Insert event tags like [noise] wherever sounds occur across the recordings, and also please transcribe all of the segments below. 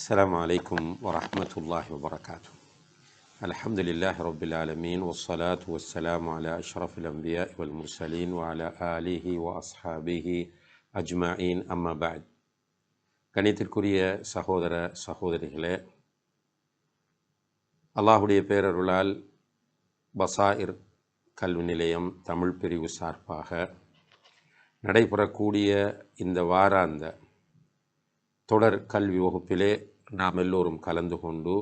السلام عليكم ورحمة الله وبركاته الحمد لله رب العالمين والصلاة والسلام على أشرف الأنبياء والمرسلين وعلى آله وأصحابه أجمعين أما بعد கணித்திற்குரிய சகோதர சகோதரிகளே அல்லாஹுடைய பேரருளால் பசாயிர் கல்வி நிலையம் தமிழ் பிரிவு சார்பாக நடைபெறக்கூடிய இந்த வாராந்த தொடர் கல்வி வகுப்பிலே நாம் எல்லோரும் கலந்து கொண்டு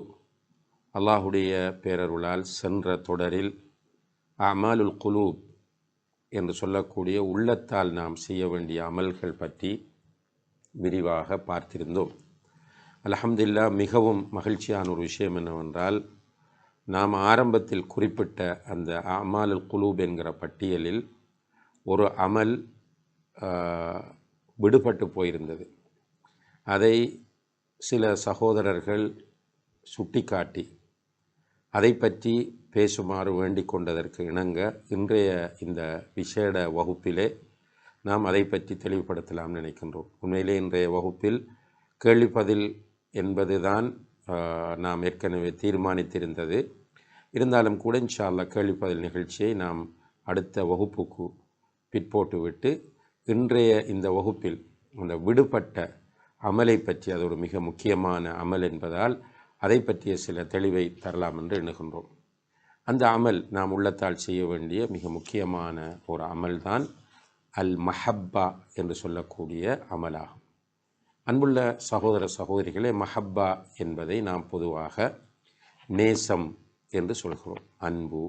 அல்லாஹுடைய பேரருளால் சென்ற தொடரில் அமாலுல் குலூப் என்று சொல்லக்கூடிய உள்ளத்தால் நாம் செய்ய வேண்டிய அமல்கள் பற்றி விரிவாக பார்த்திருந்தோம். அலஹம்துல்லா மிகவும் மகிழ்ச்சியான ஒரு விஷயம் என்னவென்றால் நாம் ஆரம்பத்தில் குறிப்பிட்ட அந்த அமாலுல் குலூப் என்கிற பட்டியலில் ஒரு அமல் விடுபட்டு போயிருந்தது. அதை சில சகோதரர்கள் சுட்டிக்காட்டி அதை பற்றி பேசுமாறு வேண்டிக் கொண்டதற்கு இணங்க இன்றைய இந்த விசேட வகுப்பிலே நாம் அதை பற்றி தெளிவுபடுத்தலாம் நினைக்கின்றோம். உண்மையிலே இன்றைய வகுப்பில் கேள்விப்பதில் என்பதுதான் நாம் ஏற்கனவே தீர்மானித்திருந்தது. இருந்தாலும் கூட இன்ஷால்லா கேள்விப்பதில் நிகழ்ச்சியை நாம் அடுத்த வகுப்புக்கு பிற்போட்டுவிட்டு இன்றைய இந்த வகுப்பில் அந்த விடுபட்ட அமலை பற்றி அது ஒரு மிக முக்கியமான அமல் என்பதால் அதை பற்றிய சில தெளிவை தரலாம் என்று எண்ணுகின்றோம். அந்த அமல் நாம் உள்ளத்தால் செய்ய வேண்டிய மிக முக்கியமான ஒரு அமல்தான் அல் மஹப்பா என்று சொல்லக்கூடிய அமலாகும். அன்புள்ள சகோதர சகோதரிகளே மஹப்பா என்பதை நாம் பொதுவாக நேசம் என்று சொல்கிறோம். அன்பு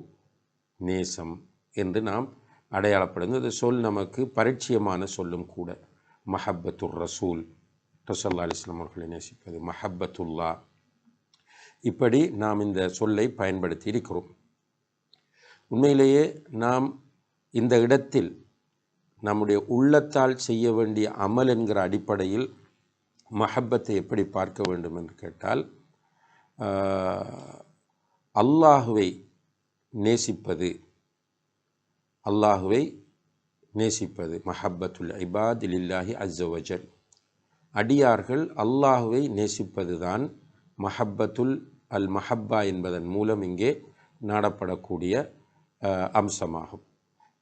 நேசம் என்று நாம் அடையாளப்படுது அந்த சொல் நமக்கு பரிச்சயமான சொல்லும் கூட. மஹப்பத்துர் ரசூல் ரசல்லா அலிஸ்லாம் அவர்களை நேசிப்பது மஹப்பத்துல்லா இப்படி நாம் இந்த சொல்லை பயன்படுத்தி இருக்கிறோம். உண்மையிலேயே நாம் இந்த இடத்தில் நம்முடைய உள்ளத்தால் செய்ய வேண்டிய அமல் என்கிற அடிப்படையில் மஹப்பத்தை எப்படி பார்க்க வேண்டும் என்று கேட்டால் அல்லாஹுவை நேசிப்பது அல்லாஹுவை நேசிப்பது மஹப்பத்துல் இபாத் இல்லாஹி அஸ்ஸவஜல் அடியார்கள் அல்லாஹுவை நேசிப்பது தான் மஹப்பத்துல் அல் மஹப்பா என்பதன் மூலம் இங்கே நாடப்படக்கூடிய அம்சமாகும்.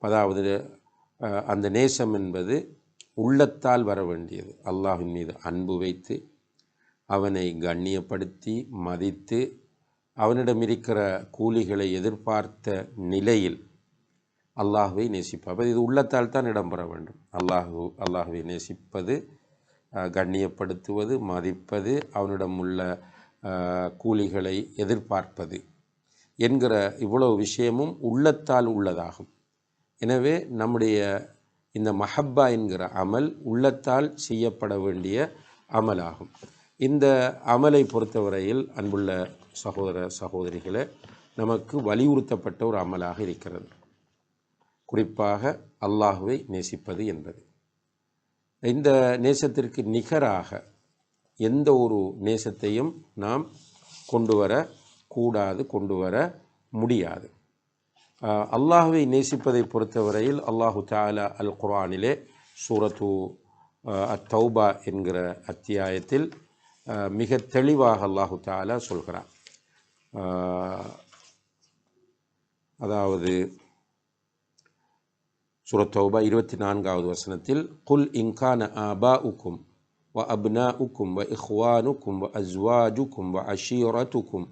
அதாவது அந்த நேசம் என்பது உள்ளத்தால் வர வேண்டியது. அல்லாஹின் மீது அன்பு வைத்து அவனை கண்ணியப்படுத்தி மதித்து அவனிடம் இருக்கிற கூலிகளை எதிர்பார்த்த நிலையில் அல்லாஹுவை நேசிப்பார் இது உள்ளத்தால் தான் இடம்பெற வேண்டும். அல்லாஹு அல்லாஹுவை நேசிப்பது கண்ணியப்படுத்துவது மதிப்பது அவனிடம் உள்ள கூலிகளை எதிர்பார்ப்பது என்கிற இவ்வளவு விஷயமும் உள்ளத்தால் உள்ளதாகும். எனவே நம்முடைய இந்த மஹப்பா என்கிற அமல் உள்ளத்தால் செய்யப்பட வேண்டிய அமலாகும். இந்த அமலை பொறுத்தவரையில் அன்புள்ள சகோதர சகோதரிகளை நமக்கு வலியுறுத்தப்பட்ட ஒரு அமலாக இருக்கிறது. குறிப்பாக அல்லாஹுவை நேசிப்பது என்பது. இந்த நேசத்திற்கு நிகராக எந்த ஒரு நேசத்தையும் நாம் கொண்டு வர கூடாது கொண்டு வர முடியாது. அல்லாஹுவை நேசிப்பதை பொறுத்தவரையில் அல்லாஹு தாலா அல் குரானிலே சூரத்து அத்தௌபா என்கிற அத்தியாயத்தில் மிக தெளிவாக அல்லாஹு தாலா சொல்கிறான். அதாவது سورة توبة إرواتنا عن التوبة وسنة تل قل إن كان آباؤكم وأبناؤكم وإخوانكم وأزواجكم وعشيرتكم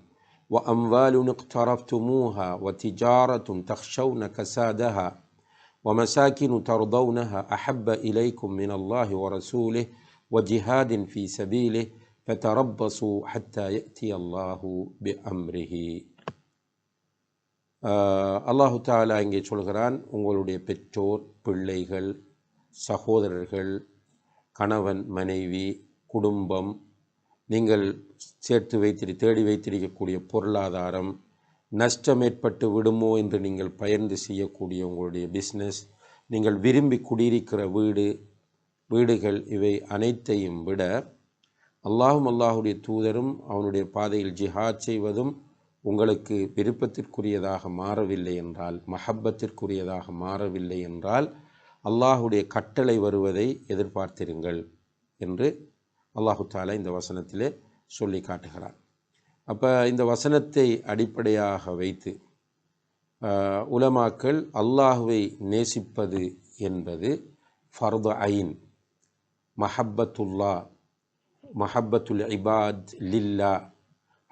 وأموال اقترفتموها وتجارة تخشون كسادها ومساكن ترضونها أحب إليكم من الله ورسوله وجهاد في سبيله فتربصوا حتى يأتي الله بأمره அல்லாஹு தாலா இங்கே சொல்கிறான் உங்களுடைய பெற்றோர் பிள்ளைகள் சகோதரர்கள் கணவன் மனைவி குடும்பம் நீங்கள் சேர்த்து வைத்திரு தேடி வைத்திருக்கக்கூடிய பொருளாதாரம் நஷ்டம் ஏற்பட்டு விடுமோ என்று நீங்கள் பயந்து செய்யக்கூடிய உங்களுடைய பிஸ்னஸ் நீங்கள் விரும்பி குடியிருக்கிற வீடு வீடுகள் இவை அனைத்தையும் விட அல்லாஹும் அல்லாஹுடைய தூதரும் அவனுடைய பாதையில் ஜிஹாத் செய்வதும் உங்களுக்கு விருப்பத்திற்குரியதாக மாறவில்லை என்றால் மஹப்பத்திற்குரியதாக மாறவில்லை என்றால் அல்லாஹுடைய கட்டளை வருவதை எதிர்பார்த்திருங்கள் என்று அல்லாஹு தாலா இந்த வசனத்திலே சொல்லி காட்டுகிறான். அப்போ இந்த வசனத்தை அடிப்படையாக வைத்து உலமாக்கள் அல்லாஹுவை நேசிப்பது என்பது ஃபர்து ஐன் மஹப்பத்துல்லா மஹப்பத்துல் இபாத் லில்லா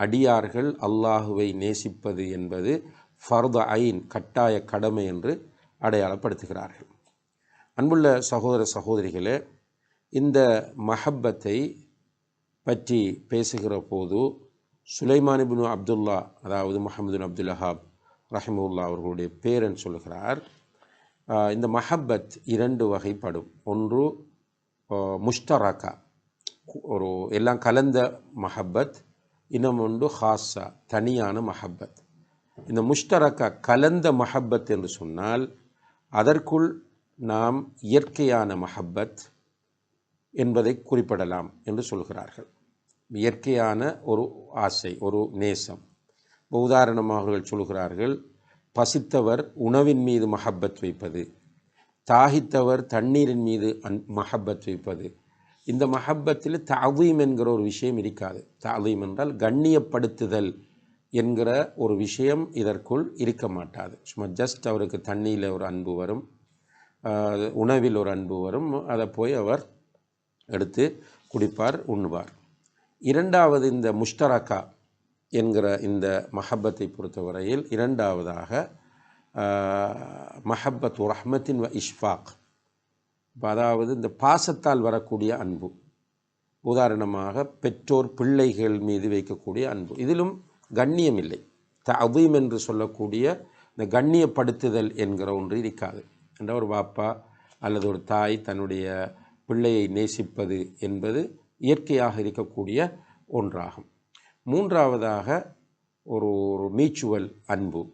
அடியார்கள் அல்லாஹுவை நேசிப்பது என்பது ஃபர்த ஐன் கட்டாய கடமை என்று அடையாளப்படுத்துகிறார்கள். அன்புள்ள சகோதர சகோதரிகளே இந்த மஹப்பத்தை பற்றி பேசுகிற போது சுலைமானிபின் அப்துல்லா அதாவது மஹமதுன் அப்துல் அஹாப் ரஹிமுல்லா அவர்களுடைய பேரன் சொல்கிறார் இந்த மஹப்பத் இரண்டு வகைப்படும். ஒன்று முஷ்டராக்கா ஒரு எல்லாம் கலந்த மஹப்பத் இன்னும் ஒன்று ஹாஸா தனியான மஹப்பத். இந்த முஷ்டரக்கா கலந்த மஹப்பத் என்று சொன்னால் அதற்குள் நாம் இயற்கையான மஹப்பத் என்பதை குறிப்பிடலாம் என்று சொல்கிறார்கள். இயற்கையான ஒரு ஆசை ஒரு நேசம். உதாரணமாக அவர்கள் சொல்கிறார்கள் பசித்தவர் உணவின் மீது மஹப்பத் வைப்பது தாகித்தவர் தண்ணீரின் மீது அன் மஹப்பத் வைப்பது. இந்த மஹப்பத்தில் தாதீம் என்கிற ஒரு விஷயம் இருக்காது. தாதீம் என்றால் கண்ணியப்படுத்துதல் என்கிற ஒரு விஷயம் இதற்குள் இருக்க மாட்டாது. சும்மா ஜஸ்ட் அவருக்கு தண்ணியில் ஒரு அன்பு வரும் உணவில் ஒரு அன்பு வரும் அதை போய் அவர் எடுத்து குடிப்பார் உண்ணுவார். இரண்டாவது இந்த முஷ்தரக்கா என்கிற இந்த மஹப்பத்தை பொறுத்தவரையில் இரண்டாவதாக மஹப்பத் ரஹ்மத்தின் வ இஷ்ஃபாக் அதாவது இந்த பாசத்தால் வரக்கூடிய அன்பு. உதாரணமாக பெற்றோர் பிள்ளைகள் மீது வைக்கக்கூடிய அன்பு. இதிலும் கண்ணியம் இல்லை. தவீம் என்று சொல்லக்கூடிய இந்த கண்ணியப்படுத்துதல் என்கிற ஒன்று இருக்காது. என்ற ஒரு பாப்பா அல்லது ஒரு தாய் தன்னுடைய பிள்ளையை நேசிப்பது என்பது இயற்கையாக இருக்கக்கூடிய ஒன்றாகும். மூன்றாவதாக ஒரு ஒரு மீச்சுவல் அன்பு.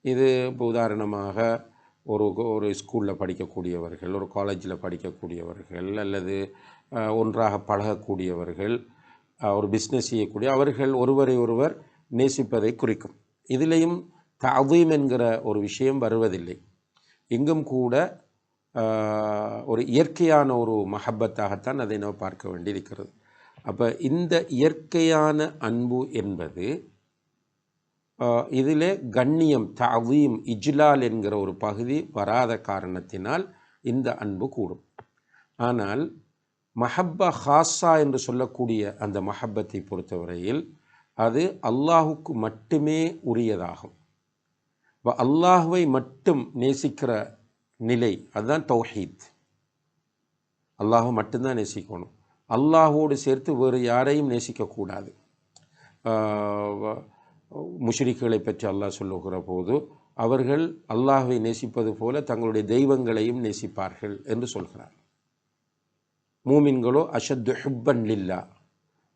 இது இப்போ உதாரணமாக ஒரு ஒரு ஸ்கூலில் படிக்கக்கூடியவர்கள் ஒரு காலேஜில் படிக்கக்கூடியவர்கள் அல்லது ஒன்றாக பழகக்கூடியவர்கள் ஒரு பிஸ்னஸ் செய்யக்கூடிய அவர்கள் ஒருவரை ஒருவர் நேசிப்பதை குறிக்கும். இதிலையும் தவீம் என்கிற ஒரு விஷயம் வருவதில்லை. இங்கும் கூட ஒரு இயற்கையான ஒரு மஹப்பத்தாகத்தான் அதை நாம் பார்க்க வேண்டியிருக்கிறது. அப்போ இந்த இயற்கையான அன்பு என்பது இதிலே கண்ணியம் தவீம் இஜ்லால் என்கிற ஒரு பகுதி வராத காரணத்தினால் இந்த அன்பு கூடும். ஆனால் மஹப்பா ஹாஸா என்று சொல்லக்கூடிய அந்த மஹப்பத்தை பொறுத்தவரையில் அது அல்லாஹுக்கு மட்டுமே உரியதாகும். இப்போ அல்லாஹுவை மட்டும் நேசிக்கிற நிலை அதுதான் தௌஹீத். அல்லாஹை மட்டும்தான் நேசிக்கணும். அல்லாஹோடு சேர்த்து வேறு யாரையும் நேசிக்கக்கூடாது. முஷ்ரிக்குகளை பற்றி அல்லாஹ் சொல்லுகிற போது அவர்கள் அல்லாஹை நேசிப்பது போல தங்களுடைய தெய்வங்களையும் நேசிப்பார்கள் என்று சொல்கிறார். மூமின்களோ அஷத்து ஹுப்பன் லில்லா.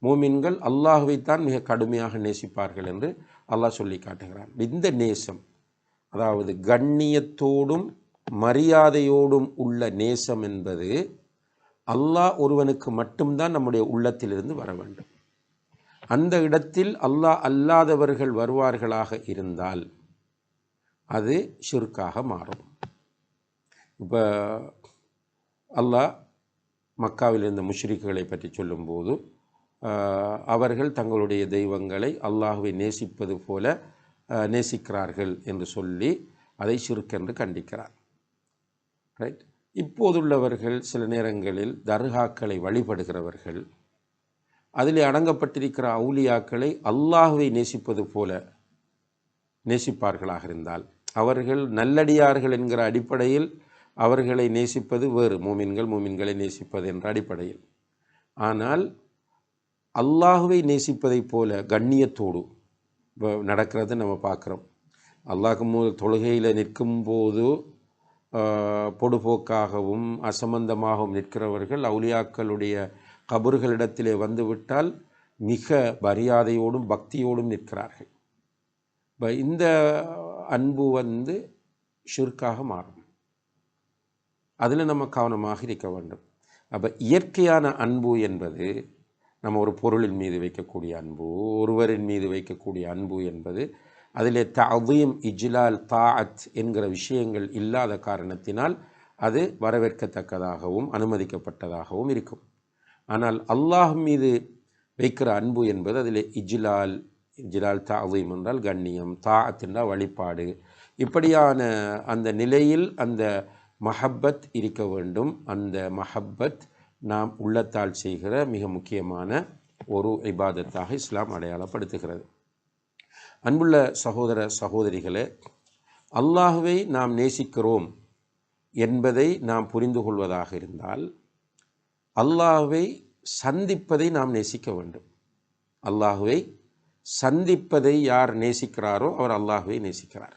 மூமின்கள் அல்லாஹ்வைத்தான் மிக கடுமையாக நேசிப்பார்கள் என்று அல்லாஹ் சொல்லி காட்டுகிறான். இந்த நேசம் அதாவது கண்ணியத்தோடும் மரியாதையோடும் உள்ள நேசம் என்பது அல்லாஹ் ஒருவனுக்கு மட்டும்தான் நம்முடைய உள்ளத்திலிருந்து வர வேண்டும். அந்த இடத்தில் அல்லாஹ் அல்லாதவர்கள் வருவார்களாக இருந்தால் அது ஷிர்காக மாறும். இப்போ அல்லாஹ் மக்காவில் இருந்த முஷ்ரிக்குகளை பற்றி சொல்லும்போது அவர்கள் தங்களுடைய தெய்வங்களை அல்லாஹுவை நேசிப்பது போல நேசிக்கிறார்கள் என்று சொல்லி அதை சுருக்கென்று கண்டிக்கிறார். ரைட் இப்போதுள்ளவர்கள் சில நேரங்களில் தர்காக்களை வழிபடுகிறவர்கள் அதில் அடங்கப்பட்டிருக்கிற அவுலியாக்களை அல்லாஹுவை நேசிப்பது போல நேசிப்பார்களாக இருந்தால் அவர்கள் நல்லடியார்கள் என்கிற அடிப்படையில் அவர்களை நேசிப்பது வேறு. மூமின்கள் மூமின்களை நேசிப்பது என்ற அடிப்படையில். ஆனால் அல்லாஹுவை நேசிப்பதைப் போல கண்ணியத்தோடு இப்போ நடக்கிறது நம்ம பார்க்குறோம். அல்லாஹ் தொழுகையில் நிற்கும்போது பொடுபோக்காகவும் அசம்பந்தமாகவும் நிற்கிறவர்கள் அவுலியாக்களுடைய கபறுகளிடத்திலே வந்துவிட்டால் மிக மரியாதையோடும் பக்தியோடும் நிற்கிறார்கள். இப்போ இந்த அன்பு வந்து ஷிர்காக மாறும். அதில் நம்ம கவனமாக இருக்க வேண்டும். அப்போ இயற்கையான அன்பு என்பது நம்ம ஒரு பொருளின் மீது வைக்கக்கூடிய அன்பு ஒருவரின் மீது வைக்கக்கூடிய அன்பு என்பது அதிலே தவீம் இஜ்லால் தாஅத் என்கிற விஷயங்கள் இல்லாத காரணத்தினால் அது வரவேற்கத்தக்கதாகவும் அனுமதிக்கப்பட்டதாகவும் இருக்கும். ஆனால் அல்லாஹ் மீது வைக்கிற அன்பு என்பது அதில் இஜ்லால் இஜ்லால் தாவீம் என்றால் கண்ணியம் தா என்றால் வழிபாடு. இப்படியான அந்த நிலையில் அந்த மஹப்பத் இருக்க வேண்டும். அந்த மஹப்பத் நாம் உள்ளத்தால் செய்கிற மிக முக்கியமான ஒரு இபாதத்தாக இஸ்லாம் அடையாளப்படுத்துகிறது. அன்புள்ள சகோதர சகோதரிகளே அல்லாஹுவை நாம் நேசிக்கிறோம் என்பதை நாம் புரிந்து கொள்வதாக இருந்தால் அல்லாஹுவை சந்திப்பதை நாம் நேசிக்க வேண்டும். அல்லாஹுவை சந்திப்பதை யார் நேசிக்கிறாரோ அவர் அல்லாஹுவை நேசிக்கிறார்.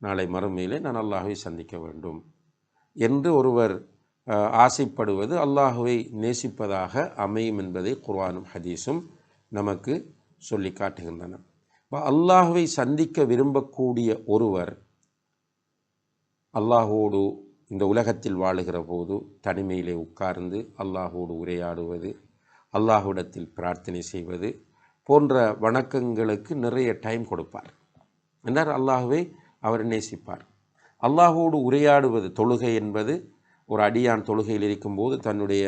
நாளை மறுமையிலே நான் அல்லாஹுவை சந்திக்க வேண்டும் என்று ஒருவர் ஆசைப்படுவது அல்லாஹுவை நேசிப்பதாக அமையும் என்பதை குர்வானும் ஹதீஸும் நமக்கு சொல்லி காட்டுகின்றன. இப்போ அல்லாஹுவை சந்திக்க விரும்பக்கூடிய ஒருவர் அல்லாஹோடு இந்த உலகத்தில் வாழுகிற போது தனிமையிலே உட்கார்ந்து அல்லாஹோடு உரையாடுவது அல்லாஹுடத்தில் பிரார்த்தனை செய்வது போன்ற வணக்கங்களுக்கு நிறைய டைம் கொடுப்பார். என்றார். அல்லாஹுவை அவர் நேசிப்பார். அல்லாஹோடு உரையாடுவது தொழுகை என்பது ஒரு அடியான் தொழுகையில் இருக்கும்போது தன்னுடைய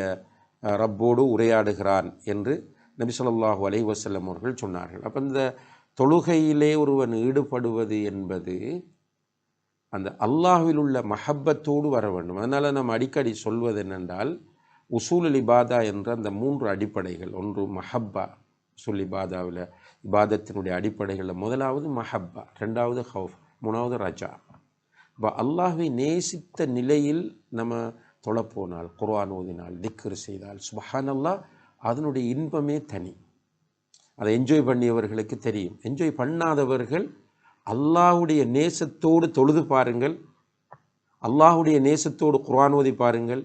ரப்போடு உரையாடுகிறான் என்று நபி ஸல்லல்லாஹு அலைஹி வஸல்லம் அவர்கள் சொன்னார்கள். அப்போ இந்த தொழுகையிலே ஒருவன் ஈடுபடுவது என்பது அந்த அல்லாஹில் உள்ள மஹப்பத்தோடு வர வேண்டும். அதனால் நம்ம அடிக்கடி சொல்வது என்னென்றால் உசூல் இபாதா என்ற அந்த மூன்று அடிப்படைகள். ஒன்று மஹப்பா உசூல் இபாதாவில் இபாதத்தினுடைய அடிப்படைகளில் முதலாவது மஹப்பா ரெண்டாவது ஹவுஃப் மூணாவது ரஜா. இப்போ அல்லாஹ்வை நேசித்த நிலையில் நம்ம தொலைப்போனால் குர்ஆன் ஓதினால் திக்ரு செய்தால் சுபஹான் அல்லாஹ் அதனுடைய இன்பமே தனி. அதை என்ஜாய் பண்ணியவர்களுக்கு தெரியும். என்ஜாய் பண்ணாதவர்கள் அல்லாஹுடைய நேசத்தோடு தொழுது பாருங்கள். அல்லாஹுடைய நேசத்தோடு குரான் ஓதி பாருங்கள்.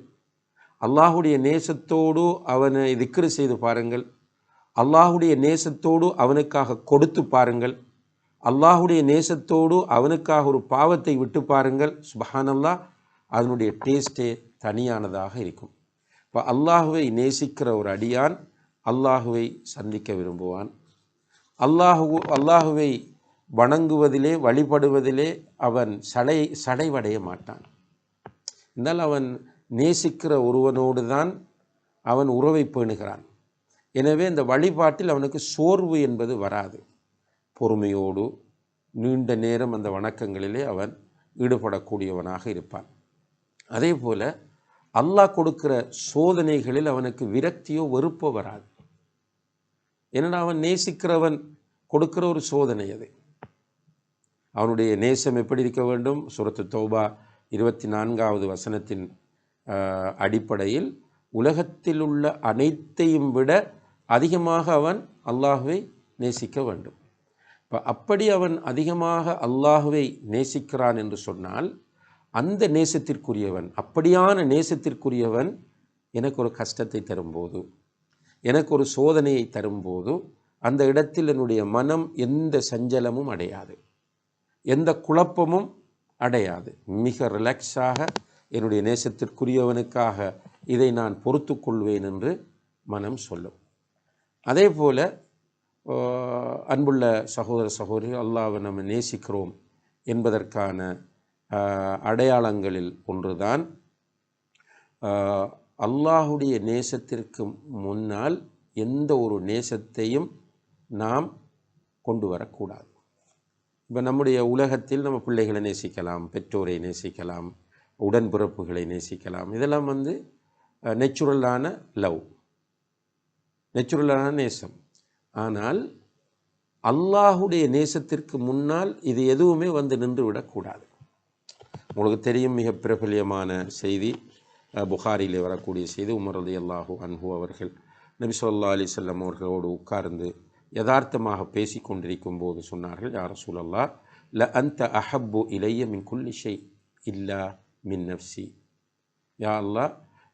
அல்லாஹுடைய நேசத்தோடு அவனை திக்ரு செய்து பாருங்கள். அல்லாஹுடைய நேசத்தோடு அவனுக்காக கொடுத்து பாருங்கள். அல்லாஹுடைய நேசத்தோடு அவனுக்காக ஒரு பாவத்தை விட்டு பாருங்கள். சுபஹானல்லா அதனுடைய டேஸ்ட்டே தனியானதாக இருக்கும். இப்போ அல்லாஹுவை நேசிக்கிற ஒரு அடியான் அல்லாஹுவை சந்திக்க விரும்புவான். அல்லாஹு அல்லாஹுவை வணங்குவதிலே வழிபடுவதிலே அவன் சடை சடைவடைய மாட்டான். என்றால் அவன் நேசிக்கிற ஒருவனோடு தான் அவன் உறவை பேணுகிறான். எனவே இந்த வழிபாட்டில் அவனுக்கு சோர்வு என்பது வராது. பொறுமையோடு நீண்ட நேரம் அந்த வணக்கங்களிலே அவன் ஈடுபடக்கூடியவனாக இருப்பான். அதே போல் அல்லாஹ் கொடுக்கிற சோதனைகளில் அவனுக்கு விரக்தியோ வெறுப்போ வராது. ஏன்னா அவன் நேசிக்கிறவன் கொடுக்கிற ஒரு சோதனை அது. அவனுடைய நேசம் எப்படி இருக்க வேண்டும்? சுரத்து தௌபா இருபத்தி நான்காவது வசனத்தின் அடிப்படையில் உலகத்தில் உள்ள அனைத்தையும் விட அதிகமாக அவன் அல்லாஹுவை நேசிக்க வேண்டும். இப்போ அப்படி அவன் அதிகமாக அல்லாஹுவை நேசிக்கிறான் என்று சொன்னால் அந்த நேசத்திற்குரியவன் அப்படியான நேசத்திற்குரியவன் எனக்கு ஒரு கஷ்டத்தை தரும்போது எனக்கு ஒரு சோதனையை தரும்போது அந்த இடத்தில் என்னுடைய மனம் எந்த சஞ்சலமும் அடையாது. எந்த குழப்பமும் அடையாது. மிக ரிலாக்ஸாக என்னுடைய நேசத்திற்குரியவனுக்காக இதை நான் பொறுத்து கொள்வேன் என்று மனம் சொல்லும். அதே போல் அன்புள்ள சகோதர சகோதரி அல்லாவை நம்ம நேசிக்கிறோம் என்பதற்கான அடையாளங்களில் ஒன்றுதான் அல்லாஹுடைய நேசத்திற்கு முன்னால் எந்த ஒரு நேசத்தையும் நாம் கொண்டு வரக்கூடாது. இப்போ நம்முடைய உலகத்தில் நம்ம பிள்ளைகளை நேசிக்கலாம் பெற்றோரை நேசிக்கலாம் உடன்பிறப்புகளை நேசிக்கலாம். இதெல்லாம் வந்து நெச்சுரலான லவ் நெச்சுரலான நேசம். ஆனால் அல்லாஹுடைய நேசத்திற்கு முன்னால் இது எதுவுமே வந்து நின்று விடக்கூடாது உங்களுக்கு தெரியும் மிக பிரபல்யமான செய்தி புகாரிலே வரக்கூடிய செய்தி உமர் ரதி அல்லாஹூ அன்ஹு அவர்கள் நபி சொல்லா அலிசல்லம் அவர்களோடு உட்கார்ந்து யதார்த்தமாக பேசி கொண்டிருக்கும் போது சொன்னார்கள் யார் சூழல்லா ல அந்த அஹப்பு இலைய மின் குல்லிஷை இல்லா மின் நப்சி யா அல்லா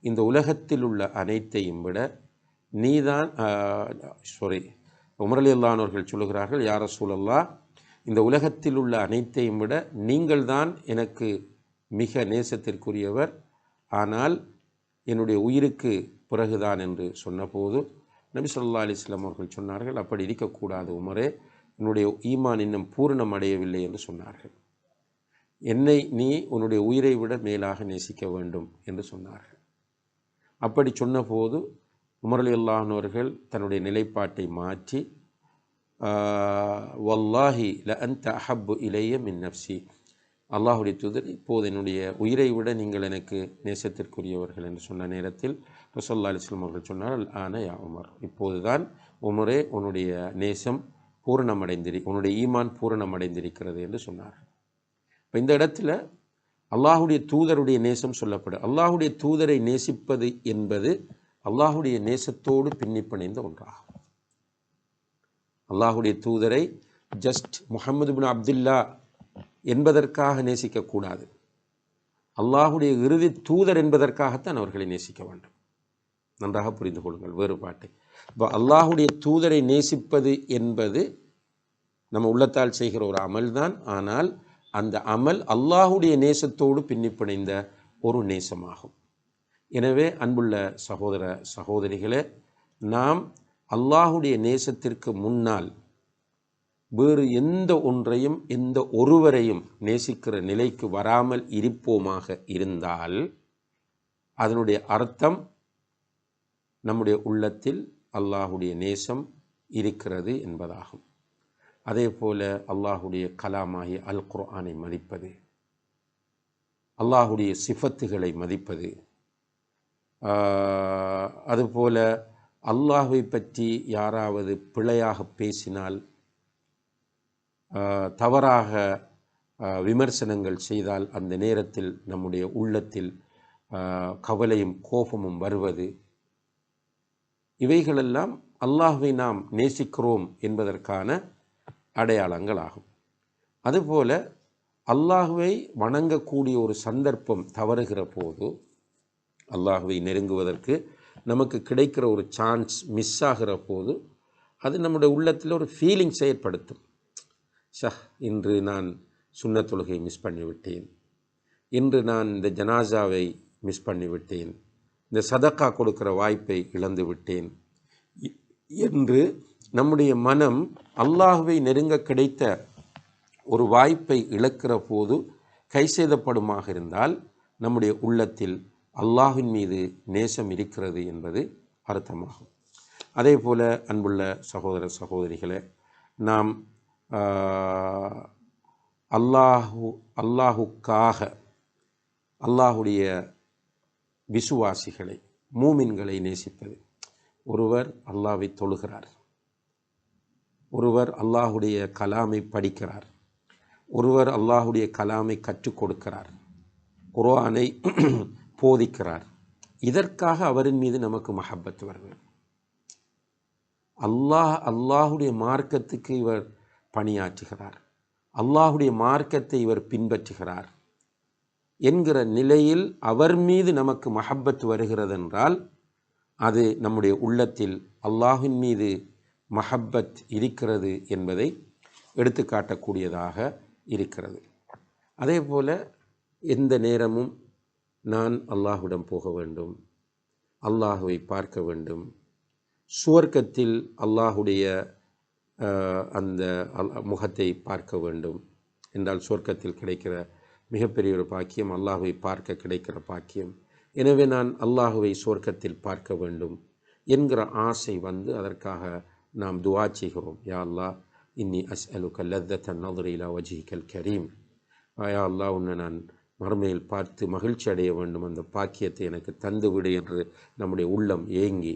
இந்த உலகத்தில் உள்ள அனைத்தையும் விட நீதான் சாரி உமரலி அல்லானவர்கள் சொல்லுகிறார்கள் யார சூழல்லா இந்த உலகத்தில் உள்ள அனைத்தையும் விட நீங்கள்தான் எனக்கு மிக நேசத்திற்குரியவர். ஆனால் என்னுடைய உயிருக்கு பிறகுதான் என்று சொன்னபோது நபி சொல்லா அலிஸ்லாம் அவர்கள் சொன்னார்கள் அப்படி இருக்கக்கூடாது உமரே என்னுடைய ஈமான் இன்னும் பூரணம் அடையவில்லை என்று சொன்னார்கள். என்னை நீ உன்னுடைய உயிரை விட மேலாக நேசிக்க வேண்டும் என்று சொன்னார்கள். அப்படி சொன்னபோது உமரலி அலி தன்னுடைய நிலைப்பாட்டை மாற்றி வல்லாஹி ல அந்த அஹப்பு இளைய மின் நப்சி அல்லாஹுடைய தூதர் இப்போது என்னுடைய உயிரை விட நீங்கள் எனக்கு நேசத்திற்குரியவர்கள் என்று சொன்ன நேரத்தில் ரசோல்லா அலிஸ்லாம் அவர்கள் சொன்னார் ஆன யா உமர் இப்போதுதான் உமரே உன்னுடைய நேசம் பூரணமடைந்திரி உன்னுடைய ஈமான் பூரணமடைந்திருக்கிறது என்று சொன்னார் இப்போ இந்த இடத்துல அல்லாஹுடைய தூதருடைய நேசம் சொல்லப்படும். அல்லாஹுடைய தூதரை நேசிப்பது என்பது அல்லாஹுடைய நேசத்தோடு பின்னிப்பிணைந்த ஒன்றாகும். அல்லாஹுடைய தூதரை ஜஸ்ட் முகமது பின் அப்துல்லா என்பதற்காக நேசிக்கக்கூடாது. அல்லாஹுடைய இறுதி தூதர் என்பதற்காகத்தான் அவர்களை நேசிக்க வேண்டும். நன்றாக புரிந்து கொள்ளுங்கள் வேறுபாட்டை இப்போ அல்லாஹுடைய தூதரை நேசிப்பது என்பது நம்ம உள்ளத்தால் செய்கிற ஒரு அமல் தான் ஆனால் அந்த அமல் அல்லாஹுடைய நேசத்தோடு பின்னிப்பிணைந்த ஒரு நேசமாகும். எனவே அன்புள்ள சகோதர சகோதரிகளே நாம் அல்லாஹுடைய நேசத்திற்கு முன்னால் வேறு எந்த ஒன்றையும் எந்த ஒருவரையும் நேசிக்கிற நிலைக்கு வராமல் இருப்போமாக இருந்தால் அதனுடைய அர்த்தம் நம்முடைய உள்ளத்தில் அல்லாஹுடைய நேசம் இருக்கிறது என்பதாகும். அதே போல அல்லாஹுடைய கலாமாகி அல் குர்ஆனை மதிப்பது அல்லாஹுடைய சிஃபத்துகளை மதிப்பது அதுபோல அல்லாஹை பற்றி யாராவது பிழையாக பேசினால் தவறாக விமர்சனங்கள் செய்தால் அந்த நேரத்தில் நம்முடைய உள்ளத்தில் கவலையும் கோபமும் வருவது. இவைகளெல்லாம் அல்லாஹுவை நாம் நேசிக்கிறோம் என்பதற்கான அடையாளங்களாகும். அதுபோல அல்லாஹுவை வணங்கக்கூடிய ஒரு சந்தர்ப்பம் தவறுகிற போது அல்லாஹுவை நெருங்குவதற்கு நமக்கு கிடைக்கிற ஒரு சான்ஸ் மிஸ் ஆகிற போது அது நம்முடைய உள்ளத்தில் ஒரு ஃபீலிங்ஸ் ஏற்படுத்தும். ஷஹ் இன்று நான் சுண்ண தொழுகை மிஸ் பண்ணிவிட்டேன். இன்று நான் இந்த ஜனாசாவை மிஸ் பண்ணிவிட்டேன். இந்த சதக்கா கொடுக்கிற வாய்ப்பை இழந்து விட்டேன். என்று நம்முடைய மனம் அல்லாஹுவை நெருங்க கிடைத்த ஒரு வாய்ப்பை இழக்கிற போது கை செய்தப்படுமாக இருந்தால் நம்முடைய உள்ளத்தில் அல்லாஹின் மீது நேசம் இருக்கிறது என்பது அர்த்தமாகும். அதே போல அன்புள்ள சகோதர சகோதரிகளை நாம் அல்லாஹு அல்லாஹுக்காக அல்லாஹுடைய விசுவாசிகளை மூமின்களை நேசிப்பது. ஒருவர் அல்லாவை தொழுகிறார். ஒருவர் அல்லாஹுடைய கலாமை படிக்கிறார். ஒருவர் அல்லாஹுடைய கலாமை கற்றுக் கொடுக்கிறார். குர்ஆனை [clears throat] போதிக்கிறார். இதற்காக அவரின் மீது நமக்கு மஹப்பத் வருவது அல்லாஹ் அல்லாஹுடைய மார்க்கத்துக்கு இவர் பணியாற்றுகிறார். அல்லாஹுடைய மார்க்கத்தை இவர் பின்பற்றுகிறார். என்கிற நிலையில் அவர் மீது நமக்கு மஹப்பத் வருகிறதென்றால் அது நம்முடைய உள்ளத்தில் அல்லாஹின் மீது மஹப்பத் இருக்கிறது என்பதை எடுத்துக்காட்டக்கூடியதாக இருக்கிறது. அதே போல் எந்த நேரமும் நான் அல்லாஹுடன் போக வேண்டும் அல்லாஹுவை பார்க்க வேண்டும். சுவர்க்கத்தில் அல்லாஹுடைய அந்த முகத்தை பார்க்க வேண்டும். என்றால் சொர்க்கத்தில் கிடைக்கிற மிகப்பெரிய ஒரு பாக்கியம் அல்லாஹுவை பார்க்க கிடைக்கிற பாக்கியம். எனவே நான் அல்லாஹுவை சொர்க்கத்தில் பார்க்க வேண்டும் என்கிற ஆசை வந்து அதற்காக நாம் துவா செய்கிறோம். யா அல்லாஹ் இன்னி அஸ் அலுக்க லத்தத்த நதுரையிலா வஜிகல் கரீம். யா அல்லாஹ் உன்னை நான் மறுமையில் பார்த்து மகிழ்ச்சி அடைய வேண்டும். அந்த பாக்கியத்தை எனக்கு தந்து விடு என்று நம்முடைய உள்ளம் ஏங்கி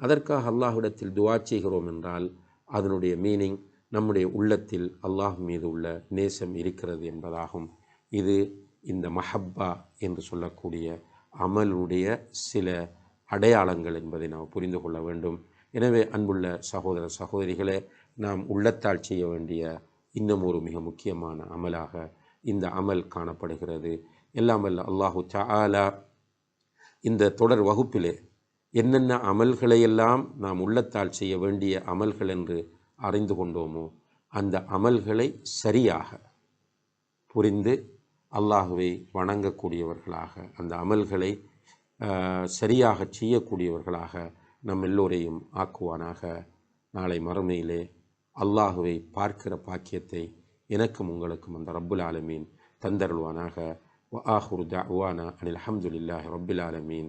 அதற்காக அல்லாஹ்விடத்தில் துவா செய்கிறோம் என்றால் அதனுடைய மீனிங் நம்முடைய உள்ளத்தில் அல்லாஹ் மீது உள்ள நேசம் இருக்கிறது என்பதாகும். இது இந்த மஹப்பா என்று சொல்லக்கூடிய அமலுடைய சில அடையாளங்கள் என்பதை நாம் புரிந்து கொள்ள வேண்டும். எனவே அன்புள்ள சகோதர சகோதரிகளே நாம் உள்ளத்தால் செய்ய வேண்டிய இன்னும் ஒரு மிக முக்கியமான அமலாக இந்த அமல் காணப்படுகிறது. எல்லாமல்ல அல்லாஹு சாலா இந்த தொடர் வகுப்பிலே என்னென்ன அமல்களையெல்லாம் நாம் உள்ளத்தால் செய்ய வேண்டிய அமல்கள் என்று அறிந்து கொண்டோமோ அந்த அமல்களை சரியாக புரிந்து அல்லாஹுவை வணங்கக்கூடியவர்களாக அந்த அமல்களை சரியாக செய்யக்கூடியவர்களாக நம் எல்லோரையும் ஆக்குவானாக. நாளை மறுமையிலே அல்லாஹுவை பார்க்கிற பாக்கியத்தை எனக்கும் உங்களுக்கும் அந்த ரப்புல் ஆலமீன் தந்தருள்வானாக. வ ஆஹுரு தஅவானா அனில் அஹமதுல்லாஹ் ரப்பில் ஆலமீன்.